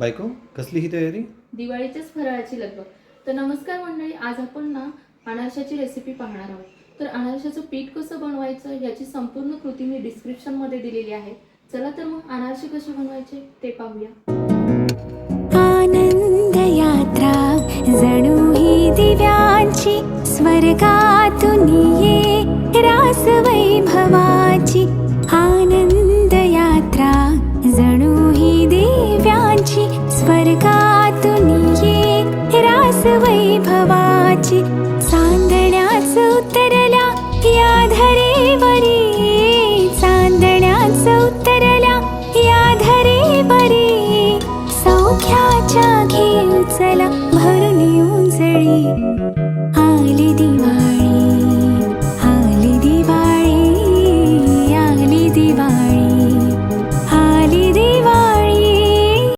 बायको कसली ही तयारी? दिवाळीच्याच फराळाची लगबग. तर नमस्कार मंडळी आज आपण ना अनारशाची रेसिपी पाहणार आहोत. तर अनारशाचं पीठ कसं बनवायचं याची संपूर्ण कृती मी डिस्क्रिप्शनमध्ये दिलेली आहे. चला तर मग अनारसे कसे बनवायचे ते पाहूया. आनन्दयात्रा जणू ही दिव्यांची स्वर्गातून ये रासवैभवाची वैभवाची चांदण्याच उतरल्या या धरेवरी चांदण्याच उतरल्या या धरेवरी सौख्याच्या घेऊ चला